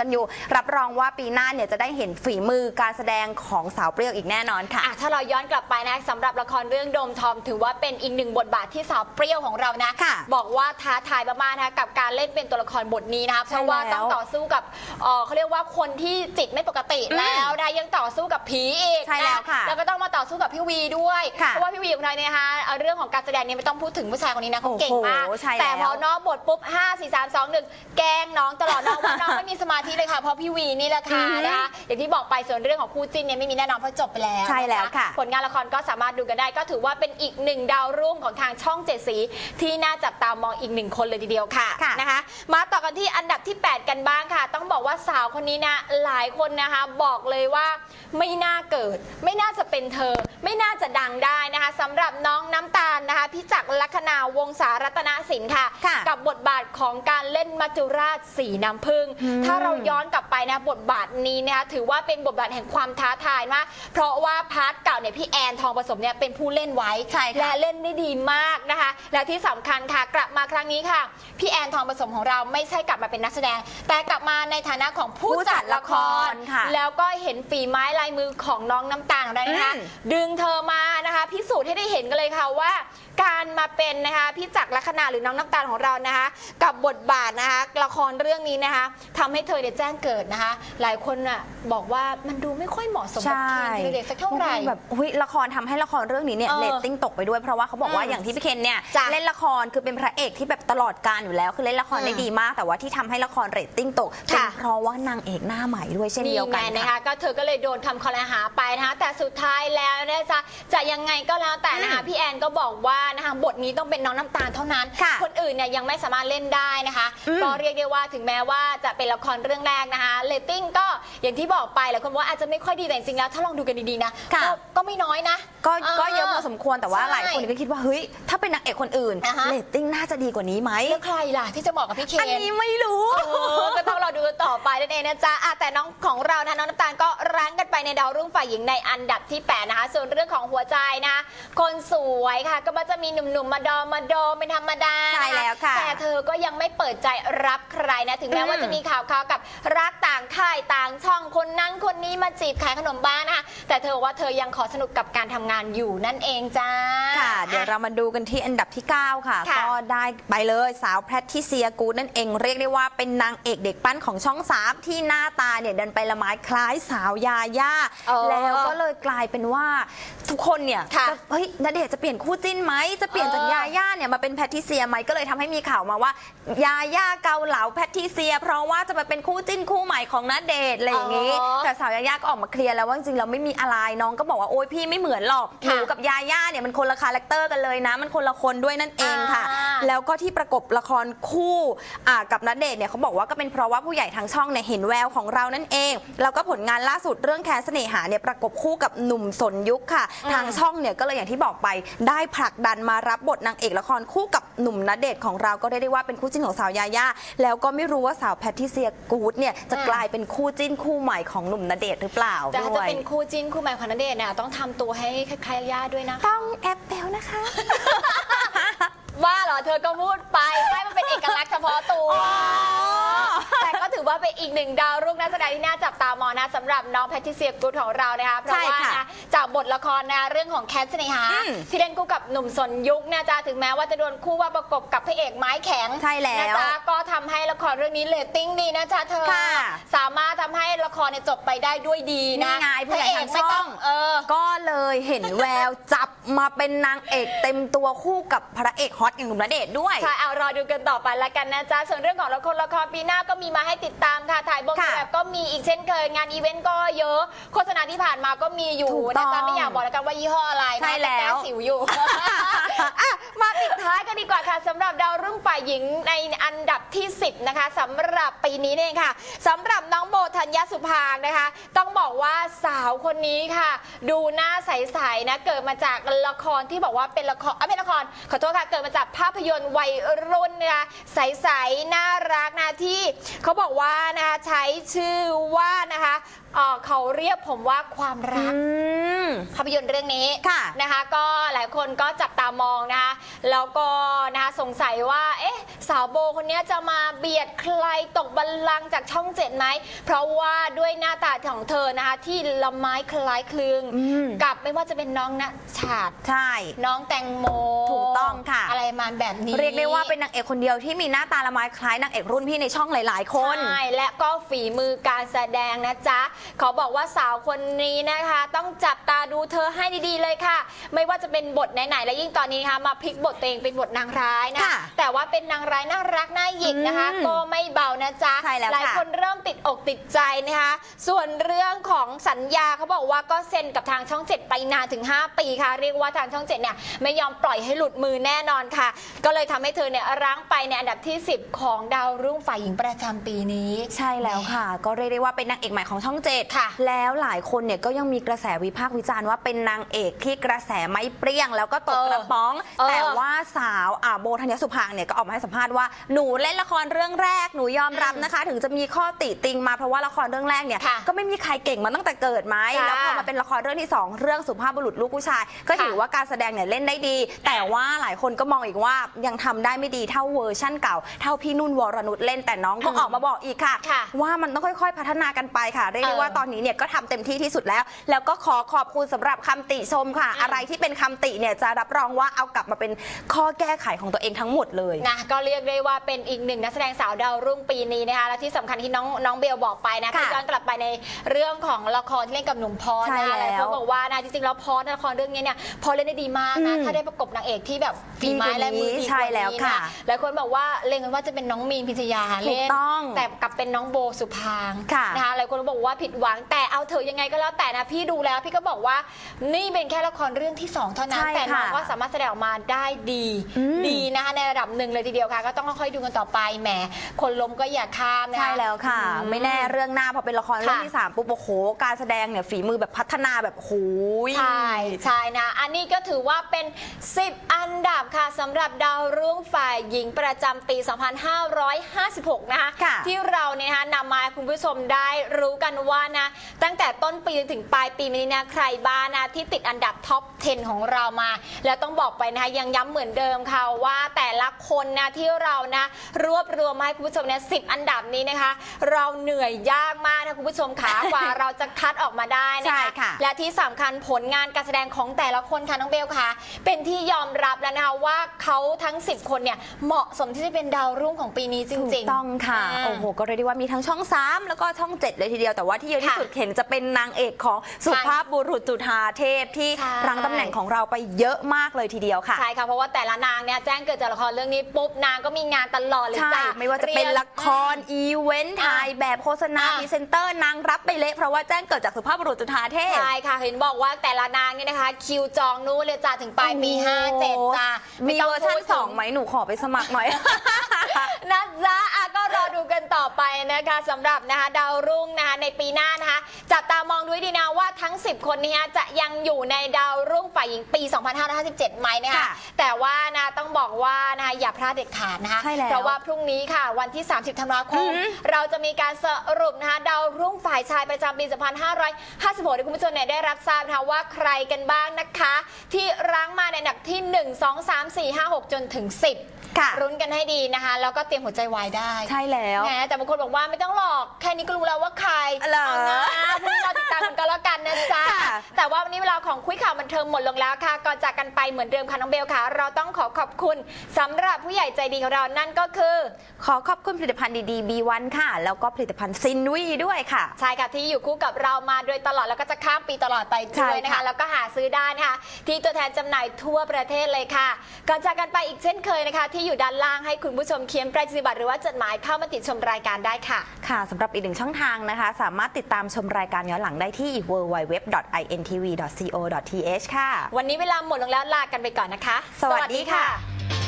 กันอยู่ รับรองว่าปีหน้าเนี่ยจะได้เห็นฝีมือการแสดงของสาวเปรี้ยวอีกแน่นอนค่ะ อะถ้าเราย้อนกลับไปนะสำหรับละครเรื่องโดมทอม ถือว่าเป็นอีกหนึ่งบทบาทที่สาวเปรี้ยวของเรานะค่ะบอกว่าท้าทายมากๆนะคะกับการเล่นเป็นตัวละครบทนี้นะคะเพใช่ราะว่าแล้วต้องต่อสู้กับเอ่อเขาเรียกว่าคนที่จิตไม่ปกติอืมแล้วนะยังต่อสู้กับผีอีกใช่แล้วนค่ะแล้วก็ต้องมาต่อสู้กับพี่วีด้วย ค่ะเพราะว่าพี่วีของเราเนี่ยนะคะเอ่อเรื่องของการแสดงเนี่ยไม่ต้องพูดถึงผู้ชายคนนี้นะเขาเก่งมากโอ้โหใช่แต่พอแล้วน้องบทปุ๊บ5 4 3 2 1 แกล้งน้องตลอดน้องว่าน้องไม่มีสมาธิเลยค่ะเพราะพี่วีนี่แหละค่ะอือฮึนะคะอย่างที่บอกไปส่วนเรื่องของคู่จิ้นเนี่ยไม่มีแน่นอนเพราะจบไปแล้วใช่แล้วนค่ะ ผลงานละครก็สามารถดูกันได้ ก็ถือว่าเป็นอีกหนึ่งดาวรุ่งของทางช่องเจ็ดสี ที่น่าจับตามองอีกหนึ่งคนเลยทีเดียวค่ะค่ะ นะคะ มาต่อกันที่อันดับที่ 8 กันบ้างค่ะ ต้องบอกว่าสาวคนนี้นะหลายคนนะคะบอกเลยว่าไม่น่าเกิด ไม่น่าจะเป็นเธอ ไม่น่าจะดังได้นะคะสำหรับน้องน้ำตาลนะคะพี่จักรลัคนาวงศารัตนสินค่ะ ค่ะกับบทบาทของการเล่นมัจจุราชสีน้ำผึ้งอืมถ้าเราย้อนกลับไปนะบทบาทนี้นะคะถือว่าเป็นบทบาทแห่งความท้าทายมาก เพราะว่าพาร์ทเก่าเนี่ยพี่แอนทองผสมเนี่ยเป็นผู้เล่นไว้ใช่ค่ะและเล่นได้ดีมากนะคะ และที่สำคัญค่ะกลับมาครั้งนี้ค่ะ พี่แอนทองผสมของเราไม่ใช่กลับมาเป็นนักแสดง แต่กลับมาในฐานะของผู้ผู้จัจัดดละละคครรค่ะ แล้วก็เห็นฝีไม้ลายมือของน้องน้ำตาลของเรานะคะ อืม ดึงเธอมานะคะ พิสูจน์ให้ได้เห็นกันเลยค่ะว่า การมาเป็นนะคะพี่จักรลัคนาหรือน้องน้ำตาลของเรานะคะ กับบทบาทนะคะละครเรื่องนี้นะคะทำให้เธอเนี่ยแจ้งเกิดนะคะ หลายคนน่ะบอกว่ามันดูไม่ค่อยเหมาะสมกับเคนธีรเดชสักเท่าไหร่แบบอุ๊ยละครทำให้ละครเรื่องนี้เนี่ยเออเรตติ้งตกไปด้วยเพราะว่าเขาบอกว่าอืมอย่างที่พี่เคนเนี่ยจ้ะเล่นละครคือเป็นพระเอกที่แบบตลอดการอยู่แล้วคือเล่นละครอืมได้ดีมาก แต่ว่าที่ทำให้ละครเรตติ้งตกเป็นค่ะ เพราะว่านางเอกหน้าใหม่ด้วยเช่นเดียวกันไงนะค่ะ คะก็เธอก็เลยโดนคำคอรหาไปนะคะแต่สุดท้ายแล้วนะจ๊ะจะยังไงก็แล้วแต่นะคะอืมพี่แอนก็บอกว่านะคะบทนี้ต้องเป็นน้องน้ำตาลเท่านั้น ค่ะคนอื่นเนี่ยยังไม่สามารถเล่นได้นะคะอืมก็เรียกได้ว่าถึงแม้ว่าจะเป็นละครเรื่องแรกนะคะเรตติ้งก็อย่างที่บอกไปหลายคนบอกว่าอาจจะไม่ค่อยดีแต่จริงๆแล้วถ้าลองดูกันดีๆนะค่ะ ก็ก็ไม่น้อยนะก็ก็เยอะพอส มควรแต่ว่าใช่หลายคนก็คิดว่าเฮ้ยถ้าเป็นนางเอกคนอื่นอ่าฮะ เรตติ้งน่าจะดีกว่านี้ไหมแล้วใครล่ะที่จะบอกกับพี่เคน อันนี้ไม่รู้ เออก็ต้องรอดูกันต่อไปนั่นเองนะจ๊ะอะแต่น้องของเรานะน้องน้ำตาลก็รั้งกันไปในดาวรุ่งฝ่ายหญิงในอันดับที่8นะคะ ส่วนเรื่องของหัวใจนะ คนสวยค่ะ ก็มักจะมีหนุ่มๆมาดอมมาดอมเป็นธรรมดาใช่นแล้วค่ะแต่เธอก็ยังไม่เปิดใจรับใครนะ ถึงแม้อืม ว่าจะมีข่าวข่าวๆกับรักต่างค่ายต่างช่องคนนั้นคนนี้มาจีบขายขนมบ้านนะคะแต่เธอบอกว่าเธอยังขอสนุกกับการทำงานอยู่นั่นเองจ้า ค่ะ เดี๋ยวเรามาดูกันที่อันดับที่ 9 ค่ะ ค่ะก็ได้ไปเลยสาวแพททิเซียกูดนั่นเองเรียกได้ว่าเป็นนางเอกเด็กปั้นของช่อง3ที่หน้าตาเนี่ยเดินไปละไม้คล้ายสาวยาย่าเออแล้วก็เลยกลายเป็นว่าทุกคนเนี่ยค่ะจะเฮ้ยณเดชน์จะเปลี่ยนคู่จิ้นไหมจะเปลี่ยนจากเออ ยาย่าเนี่ยมาเป็นแพททิเซียไหมก็เลยทำให้มีข่าวมาว่ายาย่าเกาเหลาแพททิเซีย เพราะว่าจะมาเป็นคู่จิ้นคู่ใหม่ของณเดชน์อะไรอย่างนี้อ๋อแต่สาวยาย่าก็ออกมาเคลียร์แล้วว่าจริงๆเราไม่มีอะไรน้องก็บอกว่าโอ๊ยพี่ไม่เหมือนหรอกหค่ะนูกับยาย่าเนี่ยมันคนละคาแรคเตอร์กันเลยนะ มันคนละคนด้วยนั่นเองค่ะ อ่า แล้วก็ที่ประกบละครคู่อ่ากับณเดชน์เนี่ยเขาบอกว่าก็เป็นเพราะว่าผู้ใหญ่ทางช่องเนี่ยเห็นแววของเรานั่นเอง แล้วก็ผลงานล่าสุดเรื่องแคสเสน่หาเนี่ยประกบคู่กับหนุ่มสนยุคค่ะอืมทางช่องเนี่ยก็เลยอย่างที่บอกไปได้ผลักดันมารับบทนางเอกละครคู่กับหนุ่มณเดชน์ของเราก็ได้ได้ว่าเป็นคู่จิ้นของสาวยาย่าแล้วก็ไม่รู้ว่าสาวแพทริเซียกูดเนี่ยจะกลายเป็นคู่จิ้นคู่ใหม่ของหนุ่มณเดชน์หรือเปล่าแต่ถ้าด้จะวย เป็นคู่จิ้นคู่ใหม่ของณเดชน์เนี่ยต้องทำตัวให้คล้ายๆย่าด้วยนะ ต้องแอปเปิลนะคะ ว่าเหรอเธอก็พูดไปให้มันเป็นเอกลักษณ์เฉพาะตัวอ๋อแต่ก็ ถือว่าเป็นอีกหนึ่งดาวรุ่งนักแสดงที่น่าจับตามองนะสำหรับน้องแพทริเซียกูดของเรานะคะเพราะว่าใช่ค่ะนะจากบทละครนะเรื่องของแคทเสเนหาอืมที่เล่นคู่กับหนุ่มสนยุคนะจ๊ะถึงแม้ว่าจะโดนคู่ว่าประกบกับพระเอกไม้แข็งใช่แล้วนะจ๊ะก็ทำให้ละครเรื่องนี้เรตติ้งดีนะจ๊ะเธอ ค่ะสามารถทำให้ละครเนี่ยจบไปได้ด้วยดีนะนี่ไงผู้ใหญ่ทางพระเกไม่ต้ช่องเออ ก็เลยเห็นแวว จับมาเป็นนางเอกเต็มตัวคู่กับพระเอกฮอตอย่างหนุ่มณเดชน์ด้วย ใช่เอารอดูกันต่อไปละกันนะจ๊ะ ส่วนเรื่องของละครละครปีหน้าก็มีมาให้ติดตามค่ะถ่ายบงค่ะแบบก็มีอีกเช่นเคยงานอีเวนต์ก็เยอะ โฆษณาที่ผ่านมาก็มีอยู่ถูกต้นะองจ๊ะไม่อยากบอกแล้วกันว่ายี่ห้ออะไรนะใช่แล้ว ต่ก้สิวอยู่ อะมาปิดท้ายกันดีกว่าค่ะสำหรับดาวรุ่งฝ่ายหญิงในอันดับที่ 10 นะคะสำหรับปีนี้เนี่ยค่ะสำหรับน้องโบ ธัญญาสุภางนะคะ ต้องบอกว่าสาวคนนี้ค่ะ ดูหน้าใสๆนะ เกิดมาจากละครที่บอกว่าเป็นละครอะเป็นละครขอโทษค่ะ เกิดมาจากภาพยนตร์วัยรุ่นนะคะใสๆน่ารักนะที่เขาบอกว่านะคะใช้ชื่อว่านะคะเอ่อเขาเรียกผมว่าความรัก อืม ภาพยนตร์เรื่องนี้ค่ะนะคะ ก็หลายคนก็จับตามองนะคะ แล้วก็นะคะสงสัยว่าเอ๊ะสาวโบคนนี้จะมาเบียดใครตกบัลลังก์จากช่องเจ็ดไหม เพราะว่าด้วยหน้าตาของเธอนะคะที่ละไม้คล้ายคลึง อืม กับไม่ว่าจะเป็นน้องณชาติ ใช่ น้องแตงโมถูกต้องค่ะ อะไรมาแบบนี้ เรียกได้ว่าเป็นนางเอกคนเดียวที่มีหน้าตาละไม้คล้ายนางเอกรุ่นพี่ในช่องหลาย ๆ คน ใช่ และก็ฝีมือการแสดงนะจ๊ะ ขอบอกว่าสาวคนนี้นะคะ ต้องจับตาดูเธอให้ดีๆเลยค่ะ ไม่ว่าจะเป็นบทไหนๆและยิ่งตอนนี้นะคะมาพลิกบทตัวเองเป็นบทนางร้ายนะค่ะแต่ว่าเป็นนางร้ายน่ารักน่าหยิกนะคะ อืมก็ไม่เบานะจ๊ะใช่แล้วหลายค่ะคนเริ่มติดอกติดใจนะคะ ส่วนเรื่องของสัญญาเขาบอกว่าก็เซ็นกับทางช่องเจ็ดไปนานถึง 5 ปีค่ะ เรียกว่าทางช่องเจ็ดเนี่ยไม่ยอมปล่อยให้หลุดมือแน่นอนค่ะ ก็เลยทำให้เธอเนี่ยรั้งไปในอันดับที่ 10 ของดาวรุ่งฝ่ายหญิงประจำปีนี้ ใช่แล้วค่ะ ก็เรียกได้ว่าเป็นนางเอกใหม่ของช่องเจ็ดค่ะแล้วหลายคนเนี่ยก็ยังมีกระแสวิพากษ์วิจารณ์ว่าเป็นนางเอกที่กระแสไม่เปรี้ยง แล้วก็ตกเออกระป๋อง เออ แต่ว่าสาวอ่าโบธัญญสุภางเนี่ยก็ออกมาให้สัมภาษณ์ว่าหนูเล่นละครเรื่องแรกหนูยอมรับนะคะ ถึงจะมีข้อติติงมาเพราะว่าละครเรื่องแรกเนี่ยค่ะก็ไม่มีใครเก่งมาตั้งแต่เกิดไหมค่ะแล้วพอมาเป็นละครเรื่องที่สองเรื่องสุภาพบุรุษลูกผู้ชาย ก็ค่ะถือว่าการแสดงเนี่ยเล่นได้ดี แต่ว่าหลายคนก็มองอีกว่ายังทำได้ไม่ดีเท่าเวอร์ชั่นเก่า เท่าพี่นุ่นวรนุชเล่นแต่น้องก็อืมออกมาบอกอีกค่ะ ค่ะว่ามันต้องค่อย ๆ พัฒนากันไปค่ะเรียกได้เออว่าตอนนี้เนี่ยก็ทำเต็มที่ที่สุดแล้ว แล้วก็ขอขอบคุณสำหรับคำติชมค่ะอืมอะไรที่เป็นคำติเนี่ยจะรับรองว่าเอากลับมาเป็นข้อแก้ไขของตัวเองทั้งหมดเลย นะก็เรียกได้ว่าเป็นอีกหนึ่งนักแสดงสาวดาวรุ่งปีนี้นะคะและที่สำคัญที่น้องน้องเบลบอกไปนะค่ะก็ย้อนกลับไปในเรื่องของละครที่เล่นกับหนุ่มพอสใช่นะหลายแล้คนวบอกว่านะจริงๆแล้วพอสในละครเรื่องนี้เนี่ยพอสเล่นได้ดีมากนะอืมถ้าได้ประกบนางเอกที่แบบฝีไม้ดีกว่าและมือดีนี้ใช่กว่าแล้วนี้ค่ะนะหลายคนบอกว่าเล็งกันว่าจะเป็นน้องมีนพิชยาถูกเล่นต้อง แต่กลับเป็นน้องโบสุพางค่ะนะคะหลายคนบอกว่าผิดหวังแต่เอาเถอะยังไงก็แล้วแต่นะพี่ดูแล้วพี่ก็บอกว่านี่เป็นแค่ละครเรื่องที่สองเท่านั้น ใช่แต่น้องค่ะก็สามารถแสดงออกมาได้ดี อืมดีนะคะในระดับหนึ่งเลยทีเดียวค่ะ ก็ต้องค่อยๆดูกันต่อไป แหม คนล้มก็อย่าข้ามนะคะ ใช่แล้วค่ะอืมไม่แน่เรื่องหน้าพอเป็นละครเรื่องค่ะที่สามปุ๊บโอ้โห การแสดงเนี่ยฝีมือแบบพัฒนาแบบโหยใช่ใช่นะ อันนี้ก็ถือว่าเป็น 10 อันดับค่ะสำหรับดาวรุ่งฝ่ายหญิงประจำปี 2556 นะคะค่ะที่เราเนี่ยนะคะนำมาให้คุณผู้ชมได้รู้กันว่านะ ตั้งแต่ต้นปีจนถึงปลายปีนี้นะใครบ้างนะที่ติดอันดับท็อป 10 ของเรามา แล้วต้องบอกไปนะคะยังย้ำเหมือนเดิมค่ะว่าแต่ละคนนะที่เรานะรวบรวมมาให้คุณผู้ชมเนี่ยสิอันดับนี้นะคะ เราเหนื่อยยากมากนะคุณผู้ชมค่ะกว่าเราจะคัดออกมาได้นะใช่คะค่ะและที่สำคัญผลงานการแสดงของแต่ละคนค่ะน้องเบลค่ะ เป็นที่ยอมรับแล้วนะคะว่าเขาทั้ง 10 คนเนี่ยเหมาะสมที่จะเป็นดาวรุ่งของปีนี้จถูริกงๆต้องค่ะอืมโอ้โหก็เรียกได้ว่ามีทั้งช่อง 3 แล้วก็ช่อง 7 เลยทีเดียวแต่ว่าที่เยอะที่ค่ะสุดเห็นจะเป็นนางเอกของสุภาพบุรุษจุฑาเทพที่ใช่ รั้งตำแหน่งของเราไปเยอะมากเลยทีเดียวค่ะ ใช่ค่ะ เพราะว่าแต่ละนางเนี่ยแจ้งเกิดจากละครเรื่องนี้ปุ๊บนางก็มีงานตลอดเลยใช่จ้ะ ไม่ว่าจะเป็นละคร อีเวนต์ถ่ายแบบโฆษณาอะ พรีเซนเตอร์นางรับไปเละเพราะว่าแจ้งเกิดจากสุภาพบุรุษจุฑาเทพ ใช่ค่ะ เห็นบอกว่าแต่ละนางเนี่ยนะคะ คิวจองนู้นเลยจ้ะถึงปลายปี โอ้โห57จ้ะมีไต้เวอร์ชันพูดถึสองไหมหนูขอไปสมัครหน่อย นะจ๊ะอะก็รอดูกันต่อไปนะคะสำหรับนะคะดาวรุ่งนะคะในปีหน้านะคะจับตามองดูให้ดีนะว่าทั้ง 10 คนนี้จะยังอยู่ในดาวรุ่งฝ่ายหญิงปี 2557ไหมนะคะ ค่ะแต่ว่านะต้องบอกว่านะคะอย่าพลาดเด็ดขาดนะคะใช่แล้ว เพราะว่าพรุ่งนี้ค่ะวันที่ 30 ธันวาคอืมอหือเราจะมีการสรุปนะคะดาวรุ่งฝ่ายชายประจำปี 2556ที่คุณผู้ชมเนี่ยได้รับทราบนะคะว่าใครกันบ้างนะคะ ที่รั้งมาในอันดับที่ 1 2 3 4 5 6 จนถึง 10 ค่ะ รุ้นกันให้ดีนะคะ แล้วก็เตรียมหัวใจวายได้ใช่แล้ว แหมแต่บางคนบอกว่าไม่ต้องหลอกแค่นี้ก็รู้แล้วว่าใครเหรอเอานะพรุ่งนี้เราติดตามกันก็แล้วกันนะจ๊ะค่ะ แต่ว่าวันนี้เวลาของคุยข่าวบันเทิงหมดลงแล้วค่ะก่อนจากกันไปเหมือนเดิมค่ะน้องเบลค่ะ เราต้องขอขอบคุณสำหรับผู้ใหญ่ใจดีของเรานั่นก็คือ ขอขอบคุณผลิตภัณฑ์ดีๆ B1 ค่ะ แล้วก็ผลิตภัณฑ์ซินวีด้วยค่ะ ใช่ค่ะที่อยู่คู่กับเรามาโดยตลอดแล้วก็จะข้ามปีตลอดไปด้วยนะใช่คะค่ะแล้วก็หาซื้อได้นะคะที่ตัวแทนจำหน่ายทั่วประเทศเลยค่ะก่อนจากกันไปอีกเช่นเคยนะคะที่อยู่ด้านล่างให้คุณผู้ชมเขียนประจิบัตรหรือว่าจดหมายเข้ามาติดชมรายการได้ค่ะ ค่ะสำหรับอีกหนึ่งช่องทางนะคะ สามารถติดตามชมรายการย้อนหลังได้ที่ www.intv.co.th ค่ะ วันนี้เวลาหมดลงแล้วลากันไปก่อนนะคะ สวัสดีค่ะสวัสดี